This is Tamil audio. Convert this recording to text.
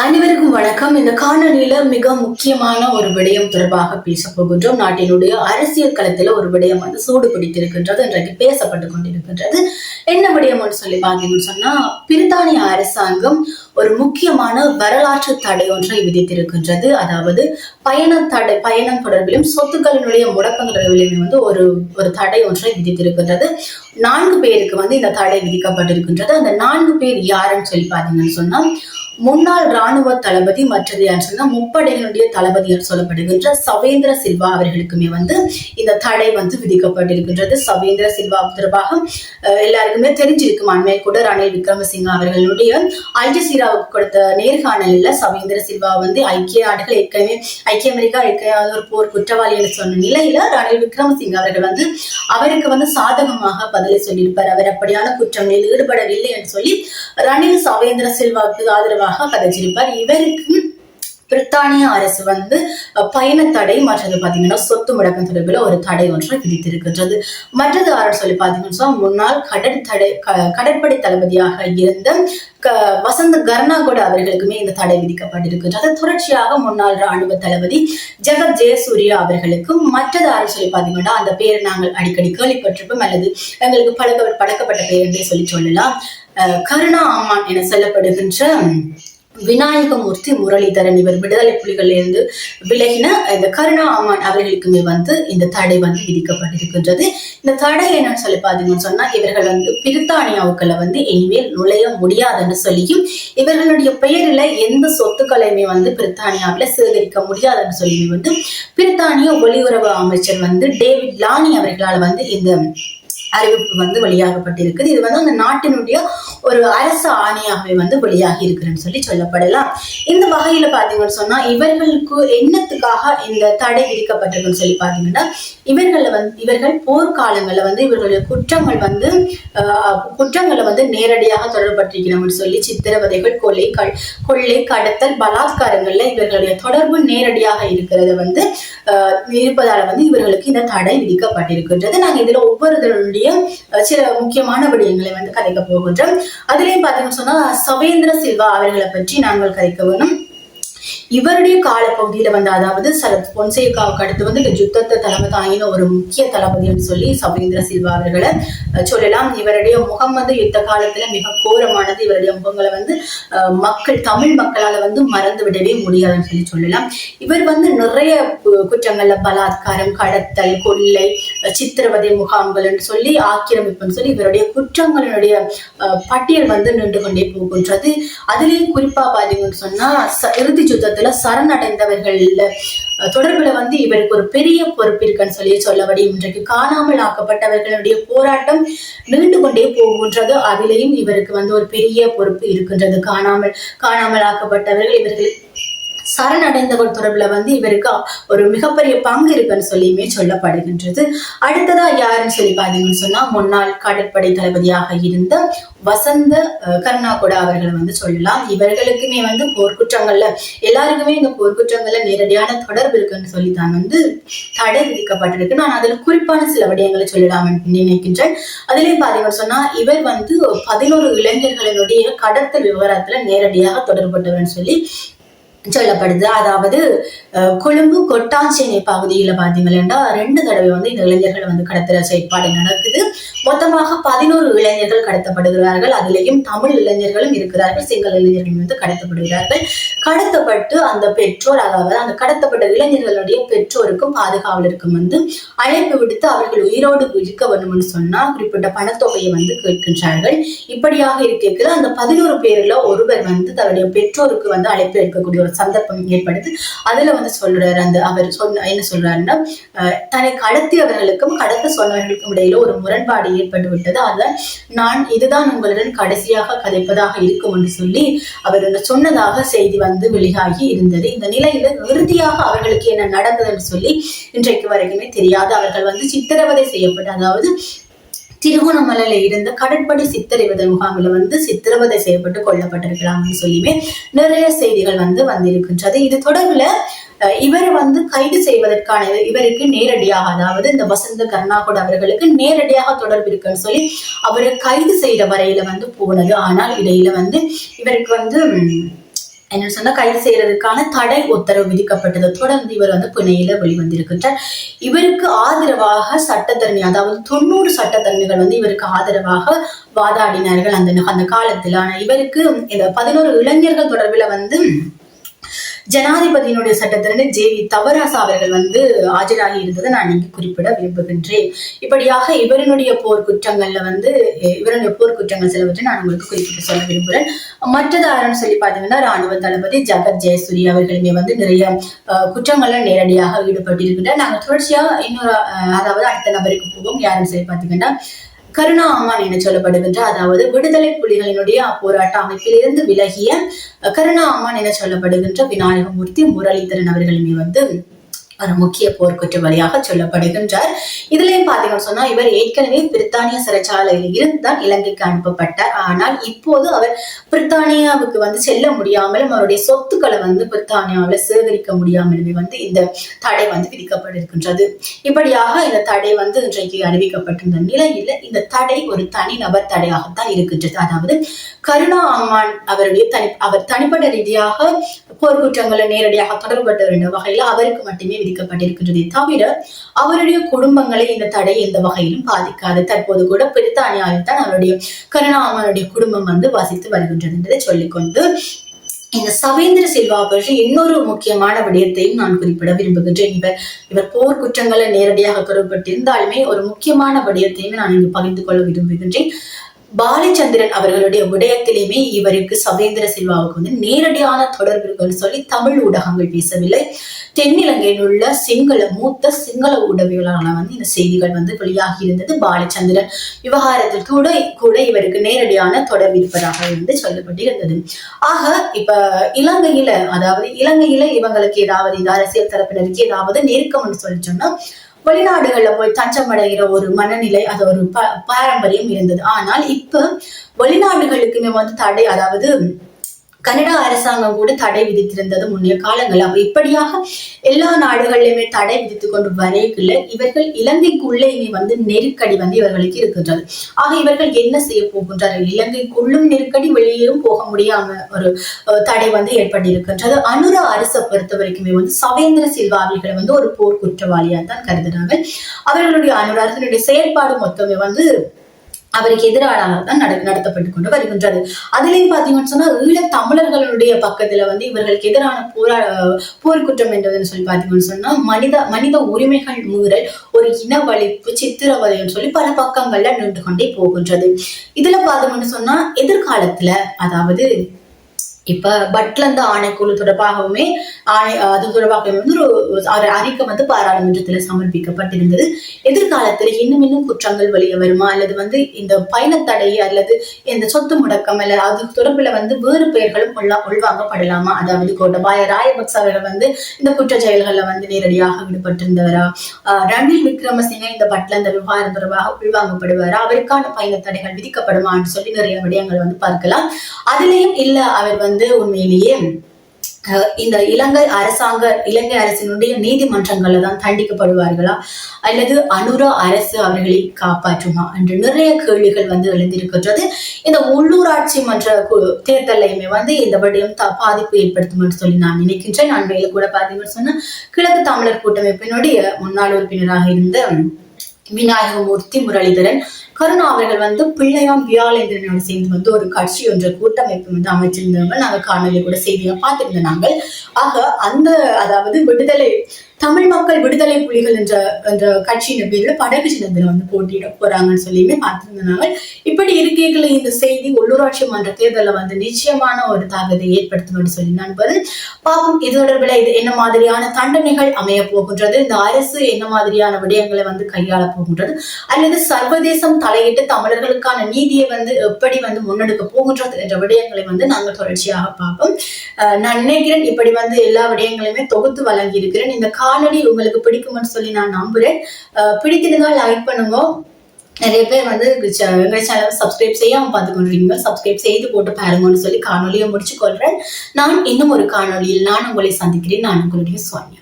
அனைவருக்கும் வணக்கம். இந்த காணொலியில மிக முக்கியமான ஒரு விடயம் தொடர்பாக பேச போகின்றோம். நாட்டினுடைய அரசியல் களத்துல ஒரு விடயம் வந்து சூடு பிடித்திருக்கின்றது இன்றைக்கு பேசப்பட்டு கொண்டிருக்கின்றது. என்ன விடயம்னு சொல்லி பார்த்தீங்கன்னு சொன்னா பிரித்தானிய அரசாங்கம் ஒரு முக்கியமான வரலாற்று தடை ஒன்றை விதித்திருக்கின்றது. அதாவது பயண தடை பயணம் தொடர்பிலும் சொத்துக்களினுடைய முடக்கம் தொடர்பிலும் வந்து ஒரு ஒரு தடை ஒன்றை விதித்திருக்கின்றது. நான்கு பேருக்கு வந்து இந்த தடை விதிக்கப்பட்டிருக்கின்றது. அந்த நான்கு பேர் யாருன்னு சொல்லி பார்த்தீங்கன்னு சொன்னா முன்னாள் ராணுவ தளபதி மற்றது யார் சொன்னா முப்படைகளுடைய தளபதி சொல்லப்படுகின்ற சவேந்திர சில்வா அவர்களுக்குமே வந்து இந்த தடை வந்து விதிக்கப்பட்டிருக்கின்றது. சவேந்திர சில்வா தொடர்பாக எல்லாருக்குமே தெரிஞ்சிருக்கும் அண்மையில் கூட ரணில் விக்ரமசிங்க அவர்களுடைய அல்ஜசீராவுக்கு கொடுத்த நேர்காணலில் சவேந்திர சில்வா வந்து ஐக்கிய நாடுகள் ஏற்கனவே ஐக்கிய அமெரிக்கா ஏற்கனவே ஒரு போர் குற்றவாளி என்று சொன்ன நிலையில ரணில் விக்ரமசிங்க அவர்கள் வந்து அவருக்கு வந்து சாதகமாக பதிலை சொல்லியிருப்பார். அவர் அப்படியான குற்றங்களில் ஈடுபடவில்லை என்று சொல்லி ரணில் சவேந்திர சில்வாவுக்கு ஆதரவாக கதைச்சிருப்பார். இவருக்கு பிரித்தானிய அரசு வந்து பயண தடை மற்றது பாத்தீங்கன்னா சொத்து முடக்கம் தொடர்பில் ஒரு தடை ஒன்றை விதித்திருக்கின்றது. மற்றது யாருன்னு சொல்லி பாத்தீங்கன்னா முன்னாள் கடற்படை கடற்படை தளபதியாக இருந்த வசந்த வசந்த கர்ணாகோட அவர்களுக்குமே இந்த தடை விதிக்கப்பட்டிருக்கின்றது. தொடர்ச்சியாக முன்னாள் ராணுவ தளபதி ஜெகத் ஜெயசூர்யா அவர்களுக்கும் மற்றது யாருன்னு சொல்லி பாத்தீங்கன்னா அந்த பேரை நாங்கள் அடிக்கடி கேள்விப்பட்டிருப்போம். அல்லது எங்களுக்கு பழக்க பழக்கப்பட்ட பேர் என்றே சொல்லி சொல்லலாம். கருணா அம்மான் என சொல்லப்படுகின்ற விநாயகமூர்த்தி முரளிதரன் இவர் விடுதலை புலிகளிலிருந்து விலகின இந்த கருணா அம்மான் அவர்களுக்குமே வந்து இந்த தடை வந்து விதிக்கப்பட்டிருக்கின்றது. இந்த தடை என்னன்னு சொல்லி பார்த்தீங்கன்னு சொன்னா இவர்கள் வந்து பிரித்தானியாவுக்குள்ள வந்து இனிமேல் நுழைய முடியாதுன்னு சொல்லியும் இவர்களுடைய பெயரில் எந்த சொத்துக்களையுமே வந்து பிரித்தானியாவுல சேகரிக்க முடியாதுன்னு சொல்லி வந்து பிரித்தானிய வெளியுறவு அமைச்சர் வந்து டேவிட் லானி அவர்களால் வந்து இந்த அறிவிப்பு வந்து வெளியாகப்பட்டிருக்குது. இது வந்து அந்த நாட்டினுடைய ஒரு அரசு ஆணையாகவே வந்து வெளியாகி இருக்குன்னு சொல்லி சொல்லப்படலாம். இந்த வகையில பாத்தீங்கன்னு சொன்னா இவர்களுக்கு என்னத்துக்காக இந்த தடை விதிக்கப்பட்டிருக்குன்னு சொல்லி பாத்தீங்கன்னா இவர்கள வந்து இவர்கள் போர்க்காலங்கள்ல வந்து இவர்களுடைய குற்றங்கள் வந்து குற்றங்களை வந்து நேரடியாக தொடர்பட்டிருக்கணும்னு சொல்லி சித்திரவதைகள் கொலை கள் கொள்ளை கடத்தல் பலாத்காரங்கள்ல இவர்களுடைய தொடர்பு நேரடியாக இருக்கிறது வந்து இருப்பதால வந்து இவர்களுக்கு இந்த தடை விதிக்கப்பட்டிருக்கின்றது. நாங்க இதுல ஒவ்வொருத்தருடைய இருக்கக்கூடிய சில முக்கியமான விடயங்களை வந்து கதைக்க போகின்றோம். அதுலயும் பாத்தீங்கன்னு சொன்னா சவேந்திர சில்வா அவர்களை பற்றி நாங்கள் கதைக்க வேணும். இவருடைய காலப்பகுதியில வந்து அதாவது சரத் பொன்சேகாவுக்கு அடுத்து வந்து இந்த யுத்தத்தை தலைமை தாங்கின ஒரு முக்கிய தளபதின்னு சொல்லி சவேந்திர சில்வா அவர்களை சொல்லலாம். இவருடைய முகம் வந்து யுத்த காலத்துல மிக கோரமானது. இவருடைய முகங்களை வந்து மக்கள் தமிழ் மக்களால வந்து மறந்து விடவே முடியாதுன்னு சொல்லி சொல்லலாம். இவர் வந்து நிறைய கு- குற்றங்கள்ல பலாத்காரம் கடத்தல் கொள்ளை சித்திரவதை முகாம்கள்னு சொல்லி ஆக்கிரமிப்புன்னு சொல்லி இவருடைய குற்றங்களினுடைய பட்டியல் வந்து நின்று கொண்டே போகின்றது. அதுலயும் குறிப்பா பாத்தீங்கன்னு சொன்னா இறுதி யுத்தத்தில் சரணடைந்தவர்கள்ல சரணடைந்தவர்கள் தொடர்புல வந்து இவருக்கு ஒரு பெரிய பொறுப்பு இருக்குன்னு சொல்லி சொல்லபடி இன்றைக்கு காணாமல் ஆக்கப்பட்டவர்களுடைய போராட்டம் நீண்டு கொண்டே போகின்றது. அதிலேயும் இவருக்கு வந்து ஒரு பெரிய பொறுப்பு இருக்கின்றது. காணாமல் காணாமல் ஆக்கப்பட்டவர்கள் இவர்கள் சரணடைந்தவர் தொடர்புல வந்து இவருக்கு ஒரு மிகப்பெரிய பங்கு இருக்குன்னு சொல்லியுமே சொல்லப்படுகின்றது. அடுத்ததா யாருன்னு சொல்லி பார்த்தீங்கன்னு சொன்னா முன்னாள் கடற்படை தளபதியாக இருந்த வசந்த அஹ், கருணாகுடா அவர்களை வந்து சொல்லலாம். இவர்களுக்குமே வந்து போர்க்குற்றங்கள்ல எல்லாருக்குமே இந்த போர்க்குற்றங்கள்ல நேரடியான தொடர்பு இருக்குன்னு சொல்லி தான் வந்து தடை விதிக்கப்பட்டிருக்கு. நான் அதில் குறிப்பான சில விடயங்களை சொல்லலாம் நினைக்கின்றேன். அதுலயும் பாத்தீங்கன்னு சொன்னா இவர் வந்து பதினோரு இளைஞர்களினுடைய கடத்தல் விவகாரத்துல நேரடியாக தொடர்பட்டவர்னு சொல்லி சொல்லப்படுது. அதாவது கொழும்பு கொட்டாஞ்சேனை பகுதியில் பார்த்தீங்கன்னா ரெண்டு தடவை வந்து இந்த இளைஞர்கள் வந்து கடத்துகிற செயற்பாடு நடக்குது. மொத்தமாக பதினோரு இளைஞர்கள் கடத்தப்படுகிறார்கள். அதிலேயும் தமிழ் இளைஞர்களும் இருக்கிறார்கள். சிங்கள இளைஞர்கள் வந்து கடத்தப்படுகிறார்கள். கடத்தப்பட்டு அந்த பெற்றோர் அதாவது அந்த கடத்தப்பட்ட இளைஞர்களுடைய பெற்றோருக்கும் பாதுகாவலருக்கும் வந்து அழைப்பு விடுத்து அவர்கள் உயிரோடு இருக்க வேண்டும்னு சொன்னால் குறிப்பிட்ட பணத்தொகையை வந்து கேட்கின்றார்கள். இப்படியாக இருக்கிறது அந்த பதினோரு பேரில் ஒருவர் வந்து தன்னுடைய பெற்றோருக்கு வந்து அழைப்பு எடுக்கக்கூடிய ஒரு சந்தர்ப்பம் ஏற்படுது. அதுல வந்து சொல்றாரு அந்த அவர் சொன்ன என்ன சொல்றாருன்னா தன்னை கடத்தியவர்களுக்கும் கடத்த சொன்னவர்களுக்கும் இடையில ஒரு முரண்பாடு ஏற்பட்டு விட்டது. அதான் நான் இதுதான் உங்களுடன் கடைசியாக கதைப்பதாக இருக்கும் என்று சொல்லி அவர் சொன்னதாக செய்தி வந்து வெளியாகி இருந்தது. இந்த நிலையில இறுதியாக அவர்களுக்கு என்ன நடந்தது என்று சொல்லி இன்றைக்கு வரைக்குமே தெரியாது. அவர்கள் வந்து சித்திரவதை செய்யப்பட்டு அதாவது திருகோணமலையில இருந்த கடற்படை சித்திரவதை முகாமில் வந்து சித்திரவதை செய்யப்பட்டு கொல்லப்பட்டிருக்கலாம்னு சொல்லியுமே நிறைய செய்திகள் வந்து வந்திருக்கின்றது. இது தொடர்பில் இவரை வந்து கைது செய்வதற்கான இவருக்கு நேரடியாக அதாவது இந்த வசந்த கருணாகுட அவர்களுக்கு நேரடியாக தொடர்பு இருக்குன்னு சொல்லி அவரை கைது செய்த வரையில வந்து போனது. ஆனால் இடையில வந்து இவருக்கு வந்து என்ன சொன்னா கைது செய்யறதுக்கான தடை உத்தரவு விதிக்கப்பட்டதை. தொடர்ந்து இவர் வந்து பிணையில வெளிவந்திருக்கின்றார். இவருக்கு ஆதரவாக சட்டத்தரணி அதாவது தொண்ணூறு சட்டத்தரணிகள் வந்து இவருக்கு ஆதரவாக வாதாடினார்கள். அந்த அந்த காலத்தில் ஆனா இவருக்கு இந்த பதினோரு இளைஞர்கள் தொடர்பில் வந்து ஜனாதிபதியினுடைய சட்டத்திறனை ஜே வி தவராசா அவர்கள் வந்து ஆஜராகி இருந்ததை நான் இங்கு குறிப்பிட விரும்புகின்றேன். இப்படியாக இவரினுடைய போர் குற்றங்கள்ல வந்து இவருடைய போர் குற்றங்கள் சிலவற்றை நான் உங்களுக்கு குறிப்பிட்டு சொல்ல விரும்புகிறேன் மற்றது யாருன்னு சொல்லி பார்த்தீங்கன்னா ராணுவ தளபதி ஜகத் ஜெயசூரி அவர்களுமே வந்து நிறைய குற்றங்கள்ல நேரடியாக ஈடுபட்டிருக்கின்றனர் நாங்கள் தொடர்ச்சியா இன்னொரு அதாவது அடுத்த நபருக்கு போவோம். யாருன்னு சொல்லி பார்த்தீங்கன்னா கருணா அம்மான் என சொல்லப்படுகின்ற அதாவது விடுதலை புலிகளினுடைய போராட்ட அமைப்பிலிருந்து விலகிய கருணா அம்மான் என சொல்லப்படுகின்ற விநாயகமூர்த்தி முரளிதரன் அவர்களுமே வந்து ஒரு முக்கிய போர்க்குற்றவாளியாக சொல்லப்படுகின்றார். இதுலயும் பாத்தீங்கன்னு சொன்னா இவர் ஏற்கனவே பிரித்தானிய சிறைச்சாலையில் இருந்துதான் இலங்கைக்கு அனுப்பப்பட்டார். ஆனால் இப்போது அவர் பிரித்தானியாவுக்கு வந்து செல்ல முடியாமலும் அவருடைய சொத்துக்களை வந்து பிரித்தானியாவில் சேகரிக்க முடியாமலுமே வந்து இந்த தடை வந்து விதிக்கப்பட்டிருக்கின்றது. இப்படியாக இந்த தடை வந்து இன்றைக்கு அறிவிக்கப்பட்டிருந்த நிலையில் இந்த தடை ஒரு தனிநபர் தடையாகத்தான் இருக்கின்றது. அதாவது கருணா அம்மான் அவருடைய தனி அவர் தனிப்பட்ட ரீதியாக போர்க்குற்றங்களை நேரடியாக தொடர்பட்ட வகையில் அவருக்கு மட்டுமே விதிக்கப்பட்டிருக்கின்றதை தவிர அவருடைய குடும்பங்களை இந்த தடை எந்த வகையிலும் பாதிக்காது. தற்போது கூட பிரித்தானியாவில் தான் அவருடைய கருணாமனுடைய குடும்பம் வந்து வசித்து வருகின்றது என்பதை சொல்லிக்கொண்டு இந்த சவேந்திர சில்வா பற்றி இன்னொரு முக்கியமான விடயத்தையும் நான் குறிப்பிட விரும்புகின்றேன். இவர் இவர் போர் குற்றங்களை நேரடியாக தொடர்பட்டிருந்தாலுமே ஒரு முக்கியமான விடயத்தையும் நான் இங்கு பகிர்ந்து கொள்ள விரும்புகின்றேன். பாலச்சந்திரன் அவர்களுடைய விடயத்திலேயுமே இவருக்கு சவேந்திர சில்வாவுக்கு வந்து நேரடியான தொடர்புகள் சொல்லி தமிழ் ஊடகங்கள் பேசவில்லை. தென்னிலங்கையில் உள்ள சிங்கள மூத்த சிங்கள ஊடகங்களான வந்து இந்த செய்திகள் வந்து வெளியாகி இருந்தது. பாலச்சந்திரன் விவகாரத்தில் கூட கூட இவருக்கு நேரடியான தொடர்பு இருப்பதாக வந்து சொல்லப்பட்டிருந்தது. ஆக இப்ப இலங்கையில அதாவது இலங்கையில இவங்களுக்கு ஏதாவது இந்த அரசியல் தரப்பினருக்கு ஏதாவது நெருக்கம்னு சொல்லி சொன்னா வெளிநாடுகள்ல போய் தஞ்சம் அடைகிற ஒரு மனநிலை அது ஒரு பாரம்பரியம் இருந்தது. ஆனால் இப்ப வெளிநாடுகளுக்குமே வந்து தடை அதாவது கனடா அரசாங்கம் கூட தடை விதித்திருந்தது முன்னைய காலங்கள் அப்ப இப்படியாக எல்லா நாடுகளிலுமே தடை விதித்து கொண்டு வரைக்குள்ள இவர்கள் இலங்கைக்குள்ளே இனி வந்து நெருக்கடி வந்து இவர்களுக்கு இருக்கின்றது. ஆக இவர்கள் என்ன செய்ய போகின்றார்கள்? இலங்கைக்குள்ளும் நெருக்கடி வெளியேயும் போக முடியாம ஒரு தடை வந்து ஏற்பட்டிருக்கின்றது. அனுரா அரசை பொறுத்த வரைக்குமே வந்து சவேந்திர சில்வா அவர்களை வந்து ஒரு போர் குற்றவாளியா தான் கருதுறாங்க. அவர்களுடைய அனுராசனுடைய செயல்பாடு மொத்தமே வந்து அவருக்கு எதிராக தான் நட நடத்தப்பட்டு கொண்டு வருகின்றது. அதுலயும் பாத்தீங்கன்னு சொன்னா ஈழ தமிழர்களுடைய பக்கத்துல வந்து இவர்களுக்கு எதிரான போரா போர்க்குற்றம் என்றதுன்னு சொல்லி பாத்தீங்கன்னு சொன்னா மனித மனித உரிமைகள் மீறல் ஒரு இனவழிப்பு சித்திரவதைன்னு சொல்லி பல பக்கங்கள்ல நின்று கொண்டே போகின்றது. இதுல பார்த்தோம்னு சொன்னா எதிர்காலத்துல அதாவது இப்ப பட்லந்த ஆணைக்குழு தொடர்பாகவுமே ஆணை அது தொடர்பாகவே வந்து ஒரு அறிக்கை வந்து பாராளுமன்றத்துல சமர்ப்பிக்கப்பட்டிருந்தது. எதிர்காலத்துல இன்னும் இன்னும் குற்றங்கள் வெளியே வருமா? அல்லது வந்து இந்த பயணத்தடை அல்லது இந்த சொத்து முடக்கம் அல்லது அது தொடர்புல வந்து வேறு பெயர்களும் உள்வாங்கப்படலாமா அதாவது கோட்டபாய ராயபக்ச அவர்கள் வந்து இந்த குற்ற செயல்கள்ல வந்து நேரடியாக ஈடுபட்டிருந்தவரா? ரணில் விக்ரமசிங்க இந்த பட்லந்த விவகாரம் தொடர்பாக உள்வாங்கப்படுவாரா? அவருக்கான பயணத்தடைகள் விதிக்கப்படுமான்னு சொல்லி நிறைய விடயங்கள் வந்து பார்க்கலாம். அதுலயும் இல்ல அவர் வந்து வந்து உண்மையிலேயே இந்த இலங்கை அரசாங்க இலங்கை அரசினுடைய நீதிமன்றங்கள்ல தான் தண்டிக்கப்படுவார்களா? அல்லது அனுரா அரசு அவர்களை காப்பாற்றுமா? என்று நிறைய கேள்விகள் வந்து எழுந்திருக்கின்றது. இந்த உள்ளூராட்சி மன்ற தேர்தலையுமே வந்து இந்த வடிவம் பாதிப்பு ஏற்படுத்தும் என்று சொல்லி நான் நினைக்கின்றேன். நான் மேல கூட பாத்தீங்கன்னு சொன்னா கிழக்கு தமிழர் கூட்டமைப்பினுடைய முன்னாள் உறுப்பினராக இருந்த விநாயகமூர்த்தி முரளிதரன் கருணா அவர்கள் வந்து பிள்ளையாம் வியாழேந்திரனோடு சேர்ந்து வந்து ஒரு கட்சி ஒன்ற கூட்டமைப்பு வந்து அமைச்சிருந்தவங்க. நாங்கள் காணொலி கூட செய்தியை பார்த்திருந்தோம் நாங்கள். ஆக அந்த அதாவது விடுதலை தமிழ் மக்கள் விடுதலை புலிகள் என்ற என்ற கட்சியின் பேர்ல படகு சின்னத்துல வந்து போட்டியிட போறாங்கன்னு சொல்லியுமே பார்த்திருந்தனால இப்படி இருக்கைகளை இந்த செய்தி உள்ளூராட்சி மன்ற தேர்தலில் வந்து நிச்சயமான ஒரு தாக்கத்தை ஏற்படுத்தும் சொல்லி நண்பது பாவம் இது தொடர்பில் இது என்ன மாதிரியான தண்டனைகள் அமைய போகின்றது? இந்த அரசு என்ன மாதிரியான விடயங்களை வந்து கையாள போகின்றது? அல்லது சர்வதேசம் தலையிட்டு தமிழர்களுக்கான நீதியை வந்து எப்படி வந்து முன்னெடுக்க போகின்றது என்ற விடயங்களை வந்து நாங்கள் தொடர்ச்சியாக பார்ப்போம். நான் நினைக்கிறேன் இப்படி வந்து எல்லா விடயங்களையுமே தொகுத்து வழங்கி இருக்கிறேன் இந்த காணொலி உங்களுக்கு பிடிக்கும்னு சொல்லி நான் நம்புறேன். பிடித்திருந்தால் லைக் பண்ணுங்க. நிறைய பேர் வந்து எங்க சேனலை சப்ஸ்கிரைப் செய்யாம பார்த்துக்கொண்டிருக்கீங்க சப்ஸ்கிரைப் செய்து போட்டு பாருங்கன்னு சொல்லி காணொலியை முடிச்சு கொள்றேன் நான் இன்னும் ஒரு காணொலியில் நான் உங்களை சந்திக்கிறேன். நான் உங்களுடைய சுவாமி